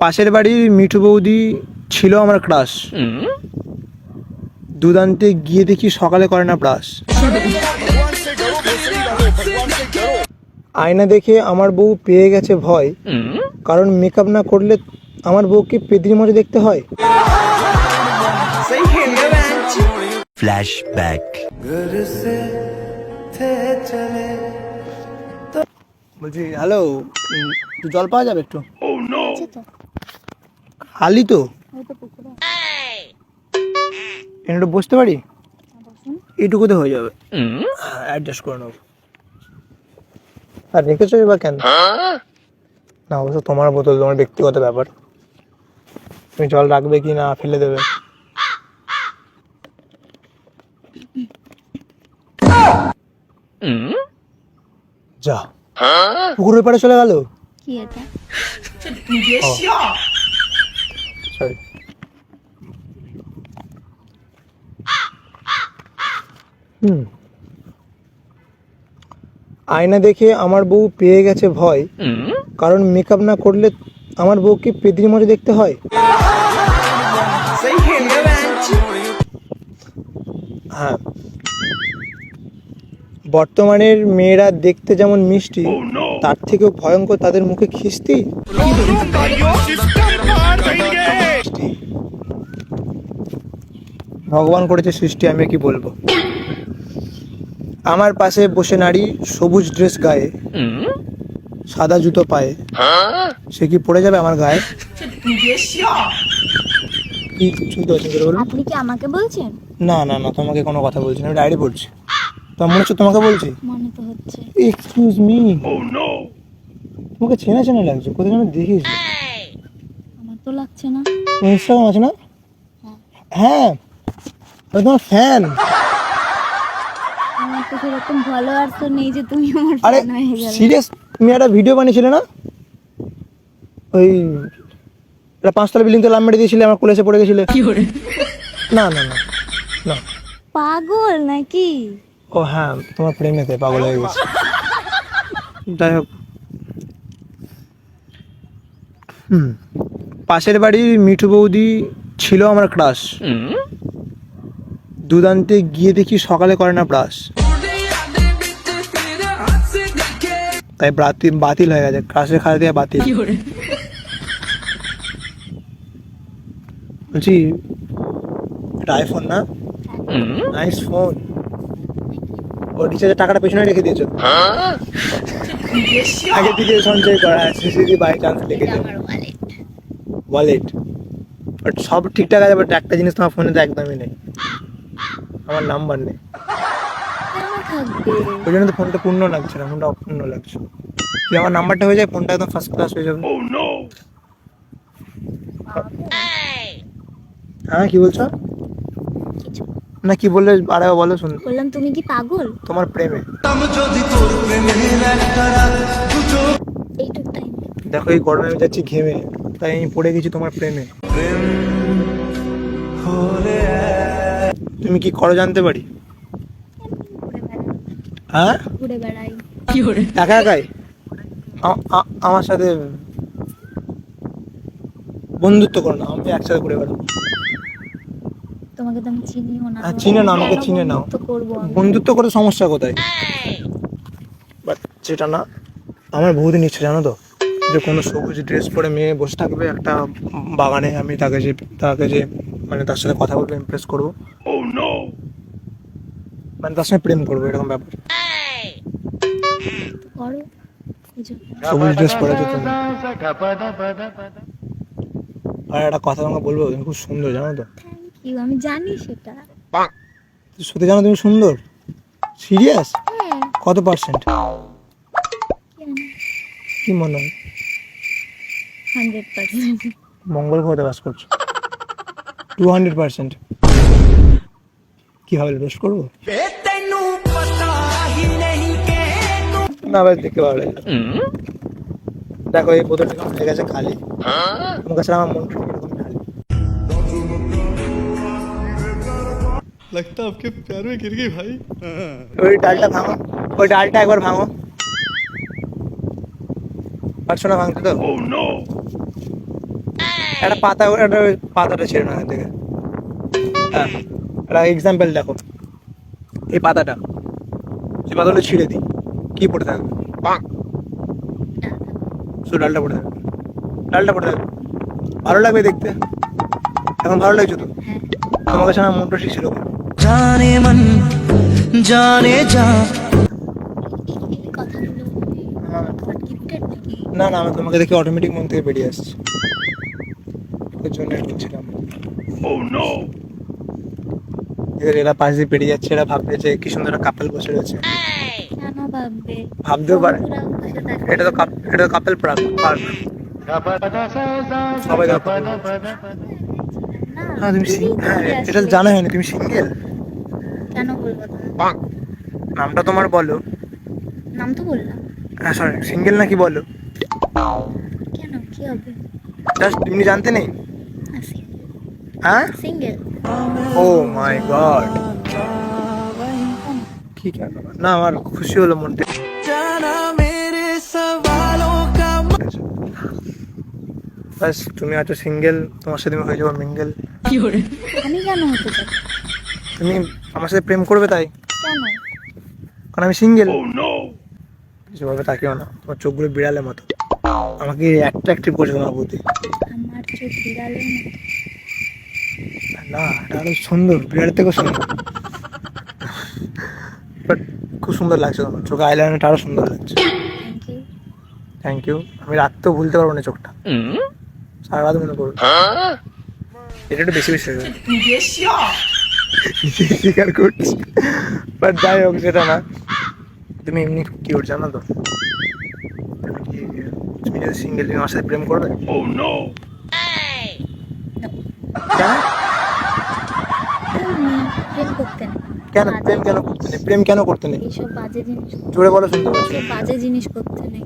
পাশের বাড়ির মিঠু বৌদি ছিল আমার ক্রাশ। দুদান্তে গিয়ে দেখি সকালে করে না ব্রাশ। আয়না দেখে আমার বউ পেয়ে গেছে ভয়। কারণ মেকআপ না করলে আমার বউকে পেদির মজা দেখতে হয়. বলছি হ্যালো জল পাওয়া যাবে একটু? খালি তো? এটা একটু বসতে পারি? এইটুকুতে হয়ে যাবে। অ্যাডজাস্ট করে নেব আর রেখেছো বা কেন? না অবশ্য তোমার বোতল তোমার ব্যক্তিগত ব্যাপার। তুমি জল রাখবে কি না ফেলে দেবে। যা। পুকুরের পাড়ে চলে গেল? কি এটা? সরি হুম। আয়না দেখে আমার বউ পেয়ে গেছে ভয়। কারণ মেকআপ না করলে আমার বউকে পেদির মজা দেখতে হয়। হ্যাঁ। বর্তমানের মেয়েরা দেখতে যেমন মিষ্টি তার থেকেও ভয়ঙ্কর তাদের মুখে খিস্তি। ভগবান করেছে সৃষ্টি আমি কি বলব? আমার পাশে বসে নারী সবুজ ড্রেস গায়ে সাদা জুতো পায়ে সে কি পড়ে যাবে আমার গায়ে? আপনি কি আমাকে বলছেন? না না না তোমাকে কোনো কথা বলছি না আমি ডায়েরি পড়ছি তোমার মনে হচ্ছে তোমাকে বলছি? মনে তো হচ্ছে। এক্সকিউজ মি তোমাকে চেনা চেনা লাগছে কোথায় আমি দেখিস আমার তো লাগছে না। ইনস্টাগ্রাম আছে না? হ্যাঁ। আমি তোমার ফ্যান আমার তো সেরকম ফলোয়ার্স নেই যে তুমি আমার আরে হয়ে সিরিয়াস তুমি একটা ভিডিও বানিয়েছিলে না? ওই পাঁচতলা বিল্ডিং তো লাভ মেরে দিয়েছিলে আমার কলেজে পড়ে গেছিলে। না না না না। পাগল নাকি? ও হ্যাঁ তোমার প্রেমেতে পাগল হয়ে গেছে। যাই হোক। হুম। পাশের বাড়ির মিঠু বৌদি ছিল আমার ক্রাশ দুদান্তে গিয়ে দেখি সকালে করে না ব্রাশ। তাই বাতিল বাতিল হয়ে গেছে। ক্রাশের খাওয়া দিয়ে বাতিল। বলছি এটা আইফোন না? নাইস ফোন ও রিচার্জের টাকাটা পেছনে রেখে দিয়েছ। আগে থেকে সঞ্চয় করা আছে যদি বাই চান্স লেগেছে ওয়ালেট বাট সব ঠিকঠাক আছে বাট একটা জিনিস তোমার ফোনে তো একদমই নেই। আমার নাম্বার নেই। ওই জন্য তো ফোনটা পূর্ণ লাগছে না ফোনটা অপূর্ণ লাগছে। যদি আমার নাম্বারটা হয়ে যায় ফোনটা একদম ফার্স্ট ক্লাস হয়ে যাবে। হ্যাঁ কি বলছো? না কি বললে? আরে বলো শুন বললাম তুমি কি পাগল? তোমার প্রেমে। এইটুক টাইম দেখো এই গরমে আমি যাচ্ছি ঘেমে তাই আমি পড়ে গেছি তোমার প্রেমে। তুমি কি করো জানতে পারি? হ্যাঁ? একা একাই? আমার সাথে বন্ধুত্ব করো না আমি একসাথে ঘুরে বেড়াবো তোমাকে তো আমি চিনিও না। হ্যাঁ, চিনে আমাকে চিনে নাও। বন্ধুত্ব বন্ধুত্ব করে সমস্যা কোথায়? বাট সেটা না আমার বহুদিন ইচ্ছে জানো তো? যে কোনো সবুজ ড্রেস পরে মেয়ে বসে থাকবে একটা বাগানে আমি তাকে যে তাকে যে মানে তার সাথে কথা বলব ইমপ্রেস করব। মানে তার সঙ্গে প্রেম করব এরকম ব্যাপার। তো করো। বুঝো সবুজ ড্রেস পরেছো তুমি আর একটা কথা তোমাকে বলব তুমি খুব সুন্দর জানো তো? আমি জানি সেটা। সত্যি জানো তুমি সুন্দর? সিরিয়াস হ্যাঁ। কত পার্সেন্ট কি মনে হয়? হান্ড্রেড পার্সেন্ট মঙ্গল গ্রহতে বাস করছ। টু হান্ড্রেড পার্সেন্ট কি হবে রোস্ট করবো না ভাই দেখতে ভালো লাগলো দেখো এই বোতলটা কেমন হয়ে গেছে খালি তোমার কাছে আমার মনটা এরকম খালি लगता है आपके प्यार में गिर गई भाई ওই ডালটা ভাঙো ওই ডালটা একবার ভাঙো পারছো না ভাঙতে তো একটা পাতা একটা পাতাটা ছেড়ে না থেকে। হ্যাঁ, একটা এক্সাম্পল দেখো। এই পাতাটা। সেই পাতাটা ছিঁড়ে দিই। কি পড়ে থাকবে? পাঁক শুধু ডালটা পড়ে থাকবে। ডালটা পড়ে থাকবে। ভালো লাগবে দেখতে? এখন ভালো লাগছে তো? আমার কাছে আমার মনটা ছিল জানে মন জানে যা। না না আমি তোমাকে দেখে অটোমেটিক মন থেকে বেরিয়ে আসছি। ওর জন্য বলছিলাম এদের এরা পাশ দিয়ে পেরিয়ে যাচ্ছে এরা ভাববে যে কি সুন্দর কাপেল বসে রয়েছে। কেন ভাববে? ভাবতেও পারে। এটা তো এটা তো কাপেল পার্ক পার্ক সবাই না, হ্যাঁ তুমি হ্যাঁ এটা জানা হয়নি তুমি সিঙ্গেল কেন বলব নামটা তোমার বলো। নাম তো বললাম। হ্যাঁ সরি সিঙ্গেল নাকি বলো? কেন? কি হবে? জাস্ট তুমি জানতে নেই? হ্যাঁ? সিঙ্গেল ও মাই গড কি না আমার খুশি হলো মনটা। বাস তুমি আছো সিঙ্গেল তোমার সাথে হয়ে যাব মিঙ্গেল আমি কেন হতে তুমি আমার সাথে প্রেম করবে তাই? কারণ আমি সিঙ্গেল oh সেভাবে তাকেও না। তোমার চোখগুলো বিড়ালের মতো। আমাকে অ্যাট্রাক্টিভ করছে তোমার প্রতি আমার চোখ বিড়ালের মতো। না এটা আরও সুন্দর বিড়ালের থেকেও সুন্দর। বাট খুব সুন্দর লাগছে তোমার চোখে আইলাইনারটা আরও সুন্দর লাগছে। থ্যাংক ইউ আমি রাখতেও ভুলতে পারব না চোখটা। সারা রাত মনে করব এটা একটু বেশি বেশি হয়ে। স্বীকার করছি। বাট যাই হোক সেটা না। তুমি এমনি কিউট জানো তো। তুমি কি- তুমি যদি সিঙ্গেল তুমি আমার সাথে প্রেম করবে কেন? প্রেম করতে নেই কেন প্রেম কেন করতে নেই? প্রেম কেন করতে নেই? এইসব বাজে জিনিস জোরে বলো শুনতে পাচ্ছি। এইসব বাজে জিনিস করতে নেই।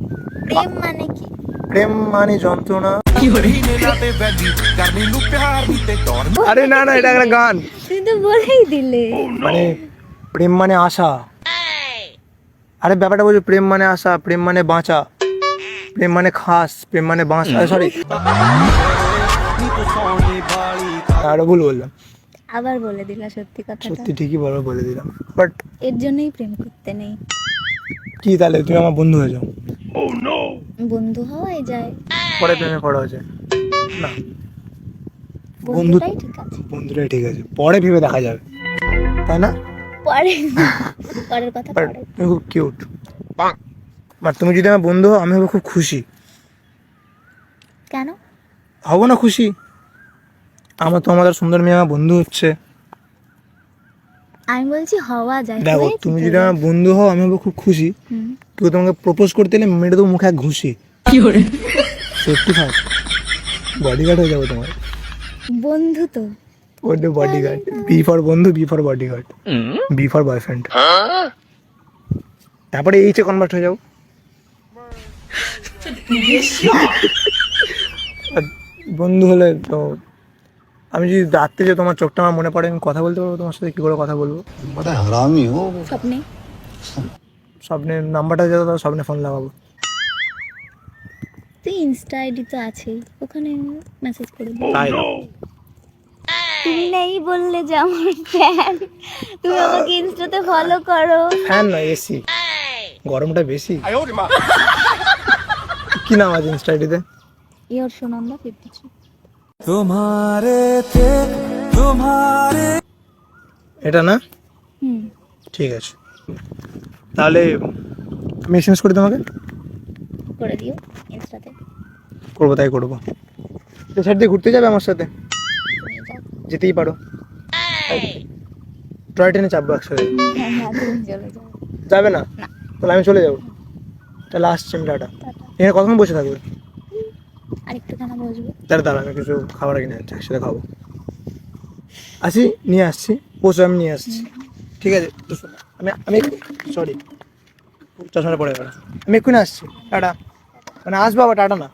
প্রেম মানে কি? প্রেম মানে যন্ত্রণা। আরে না না এটা একটা গান। তুমি তো বলেই দিলে। মানে প্রেম মানে আশা। আরে ব্যাপারটা বলছি প্রেম মানে আশা প্রেম মানে বাঁচা। প্রেম মানে খাস প্রেম মানে বাঁচা সরি আরও ভুল বললাম। আবার বলে দিলা সত্যি কথাটা। সত্যি ঠিকই বলো বলে দিলাম। বাট এর জন্যই প্রেম করতে নেই। কি তাহলে? তুমি আমার বন্ধু হয়ে যাও। বন্ধু হওয়াই যায়। পরে প্রেমে পড়া যায় না। বন্ধু- বন্ধুটাই ঠিক আছে। বন্ধুটাই ঠিক আছে। পরে ভেবে দেখা যাবে। তাই না? পরে। পরের কথা পরে। তুমি খুব কিউট বাট তুমি যদি আমার বন্ধু হও আমি হব খুব খুশি। কেন? হব না খুশি। আমার তো আমাদের সুন্দর মেয়ে আমার বন্ধু হচ্ছে। আমি বলছি হওয়া যায়। দেখো তুমি যদি আমার বন্ধু হও আমি হব খুব খুশি। হুম। কেউ তোমাকে প্রপোজ করতে এলে মেরে তো মুখে এক ঘুষি। সেফটি ফার্স্ট বডিগার্ড হয়ে যাব তোমার। বন্ধু তো। ওটা বডিগার্ড বি ফর বন্ধু B for bodyguard B for boyfriend তারপরে এইচে কনভার্ট হয়ে যাব। আর বন্ধু হলে তো আমি যদি রাত্রে যে তোমার চোখটা আমার মনে পড়ে আমি কথা বলতে পারব? তোমার সাথে কী করে কথা বলব? মানে বড় ও। স্বপ্নে। স্বপ্নের নাম্বারটা যেটা তার স্বপ্নে ফোন লাগাবো। তুই ইনস্টা আইডি তো আছেই ওখানে মেসেজ করে দিই তুমি নাই বললে যে আমার ফ্যান তুমি আমাকে ইনস্টাতে ফলো করো। ফ্যান না এসি গরমটা বেশি। কি নাম আছে ইনস্টা আইডিতে ইয়ার সোনাম্বা ফিফটি থ্রি তোমারে তে তোমারে। এটা না? হুম। ঠিক আছে। তাহলে আমি এসএমএস করি তোমাকে? করে দিও ইনস্টাতে করব তাই করব। তো স্যার দিয়ে ঘুরতে যাবে আমার সাথে? যেতেই পারো। টয় ট্রেনে চাপবো একসাথে। যাবে না? তাহলে আমি চলে যাব। তাহলে আসছি আমি টাটা। এখানে কতক্ষণ বসে থাকবে? তাহলে দাঁড়া আমি কিছু খাবার কিনে আনছি, একসাথে খাব। আসি, নিয়ে আসছি বসে আমি নিয়ে আসছি। ঠিক আছে আমি আমি সরি চশমাটা পড়ে গেল। আমি এক্ষুনি আসছি, টাটা। মানে আসব আবার, টাটা না।